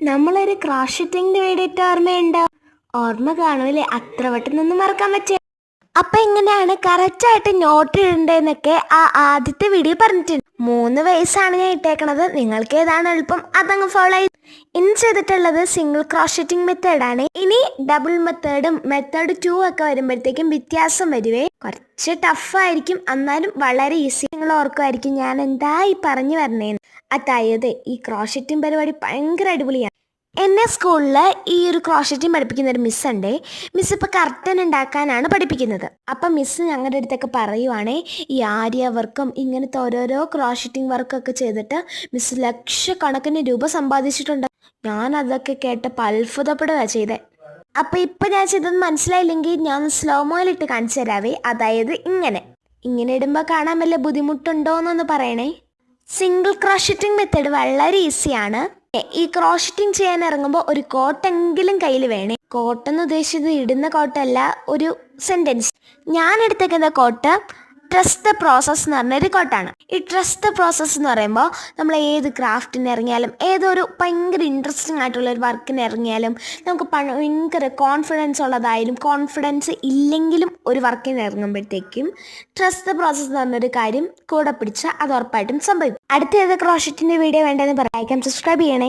നമ്മളൊരു ക്രോഷറ്റിംഗ് വേണ്ടിയിട്ട് ഓർമ്മയുണ്ടോ? ഓർമ്മ കാണുമല്ലേ? അത്ര പെട്ടെന്നൊന്നും മറക്കാൻ പറ്റിയ അപ്പൊ എങ്ങനെയാണ് കറക്റ്റ് ആയിട്ട് നോട്ട് ഇടണ്ടെന്നൊക്കെ ആ ആദ്യത്തെ വീഡിയോ പറഞ്ഞിട്ടുണ്ട്. മൂന്ന് വയസ്സാണ് ഞാൻ ഇട്ടേക്കണത്. നിങ്ങൾക്ക് ഏതാണ് എളുപ്പം? അതങ്ങ് ഫോളോ ചെയ്ത് ഇനി ചെയ്തിട്ടുള്ളത് സിംഗിൾ ക്രോഷറ്റിംഗ് ആണ്. ഇനി ഡബിൾ മെത്തേഡും മെത്തേഡ് ടു ഒക്കെ വരുമ്പോഴത്തേക്കും വ്യത്യാസം വരുവേ. കുറച്ച് ടഫായിരിക്കും എന്നാലും വളരെ ഈസി നിങ്ങൾ ഓർക്കുമായിരിക്കും ഞാൻ എന്താ ഈ പറഞ്ഞു വരണേന്ന്. അതായത് ഈ ക്രോഷറ്റിംഗ് പരിപാടി ഭയങ്കര അടിപൊളിയാണ്. എന്നെ സ്കൂളിൽ ഈ ഒരു ക്രോഷറ്റിംഗ് പഠിപ്പിക്കുന്ന ഒരു മിസ് ഉണ്ട്. മിസ് ഇപ്പോൾ കർട്ടൻ ഉണ്ടാക്കാനാണ് പഠിപ്പിക്കുന്നത്. അപ്പം മിസ് ഞങ്ങളുടെ അടുത്തൊക്കെ പറയുവാണേ ഈ ആര്യ വർക്കും ഇങ്ങനത്തെ ഓരോരോ ക്രോഷറ്റിംഗ് വർക്കൊക്കെ ചെയ്തിട്ട് മിസ് ലക്ഷക്കണക്കിന് രൂപ സമ്പാദിച്ചിട്ടുണ്ട്. ഞാൻ അതൊക്കെ കേട്ടപ്പോൾ അത്ഭുതപ്പെടുകയാണ് ചെയ്തേ. അപ്പം ഇപ്പം ഞാൻ ചെയ്തത് മനസ്സിലായില്ലെങ്കിൽ ഞാൻ സ്ലോ മോയിലിട്ട് കാണിച്ചു തരാവേ. അതായത് ഇങ്ങനെ. ഇങ്ങനെ ഇടുമ്പോൾ കാണാൻ വല്ല ബുദ്ധിമുട്ടുണ്ടോയെന്നൊന്ന് പറയണേ. സിംഗിൾ ക്രോഷറ്റിംഗ് മെത്തേഡ് വളരെ ഈസിയാണ് ഈ ക്രോഷറ്റിംഗ് ചെയ്യാൻ ഇറങ്ങുമ്പോൾ ഒരു കോട്ടെങ്കിലും കയ്യിൽ വേണേ. കോട്ടെന്ന് ഉദ്ദേശിച്ചത് ഇടുന്ന കോട്ടല്ല ഒരു സെന്റൻസ് ഞാൻ എടുത്തേക്കുന്ന കോട്ട് ട്രസ്റ്റ് ദ പ്രോസസ്സ് എന്ന് പറഞ്ഞൊരു കോട്ടാണ്. ഈ ട്രസ്റ്റ് ദ പ്രോസസ്സ് എന്ന് പറയുമ്പോൾ നമ്മൾ ഏത് ക്രാഫ്റ്റിന് ഇറങ്ങിയാലും ഏതൊരു ഭയങ്കര ഇൻട്രസ്റ്റിംഗ് ആയിട്ടുള്ള ഒരു വർക്കിന് ഇറങ്ങിയാലും നമുക്ക് ഭയങ്കര കോൺഫിഡൻസ് ഉള്ളതായാലും കോൺഫിഡൻസ് ഇല്ലെങ്കിലും ഒരു വർക്കിന് ഇറങ്ങുമ്പോഴത്തേക്കും ട്രസ്റ്റ് ദ പ്രോസസ്സ് എന്ന് പറഞ്ഞൊരു കാര്യം കൂടെ പിടിച്ചാൽ അത് ഉറപ്പായിട്ടും സംഭവിക്കും. അടുത്ത ഏത് ക്രോഷറ്റിന്റെ വീഡിയോ വേണ്ടതെന്ന് പറയാം സബ്സ്ക്രൈബ് ചെയ്യണേ.